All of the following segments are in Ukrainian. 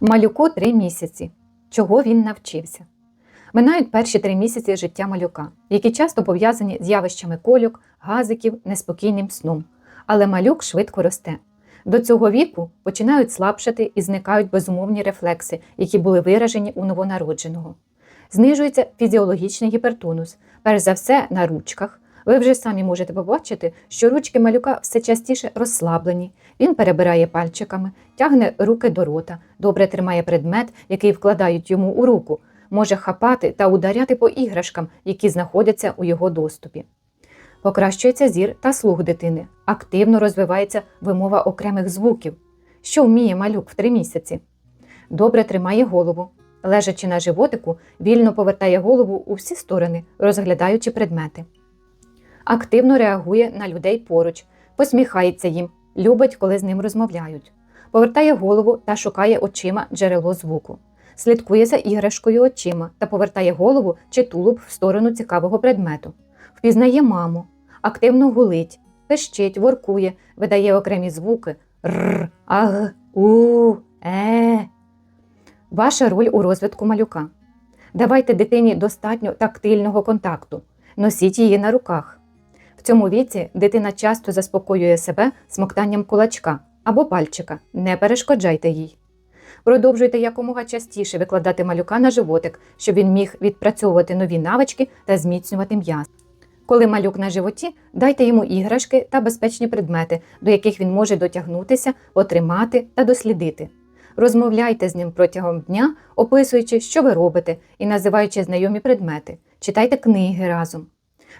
Малюку три місяці. Чого він навчився? Минають перші три місяці життя малюка, які часто пов'язані з явищами кольок, газиків, неспокійним сном. Але малюк швидко росте. До цього віку починають слабшати і зникають безумовні рефлекси, які були виражені у новонародженого. Знижується фізіологічний гіпертонус, перш за все на ручках. Ви вже самі можете побачити, що ручки малюка все частіше розслаблені. Він перебирає пальчиками, тягне руки до рота, добре тримає предмет, який вкладають йому у руку, може хапати та ударяти по іграшкам, які знаходяться у його доступі. Покращується зір та слух дитини, активно розвивається вимова окремих звуків. Що вміє малюк в три місяці? Добре тримає голову. Лежачи на животику, вільно повертає голову у всі сторони, розглядаючи предмети. Активно реагує на людей поруч, посміхається їм, любить, коли з ним розмовляють. Повертає голову та шукає очима джерело звуку. Слідкує за іграшкою очима та повертає голову чи тулуб в сторону цікавого предмету. Впізнає маму, активно гулить, пищить, воркує, видає окремі звуки р, аг, у, е. Ваша роль у розвитку малюка. Давайте дитині достатньо тактильного контакту, носіть її на руках. Цьому віці дитина часто заспокоює себе смоктанням кулачка або пальчика. Не перешкоджайте їй. Продовжуйте якомога частіше викладати малюка на животик, щоб він міг відпрацьовувати нові навички та зміцнювати м'яз. Коли малюк на животі, дайте йому іграшки та безпечні предмети, до яких він може дотягнутися, отримати та дослідити. Розмовляйте з ним протягом дня, описуючи, що ви робите, і називаючи знайомі предмети, читайте книги разом.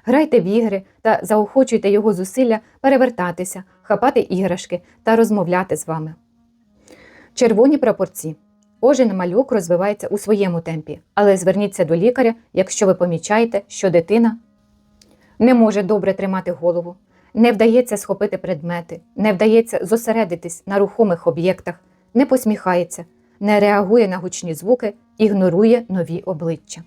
Грайте в ігри та заохочуйте його зусилля перевертатися, хапати іграшки та розмовляти з вами. Червоні прапорці. Кожен малюк розвивається у своєму темпі, але зверніться до лікаря, якщо ви помічаєте, що дитина не може добре тримати голову, не вдається схопити предмети, не вдається зосередитись на рухомих об'єктах, не посміхається, не реагує на гучні звуки, ігнорує нові обличчя.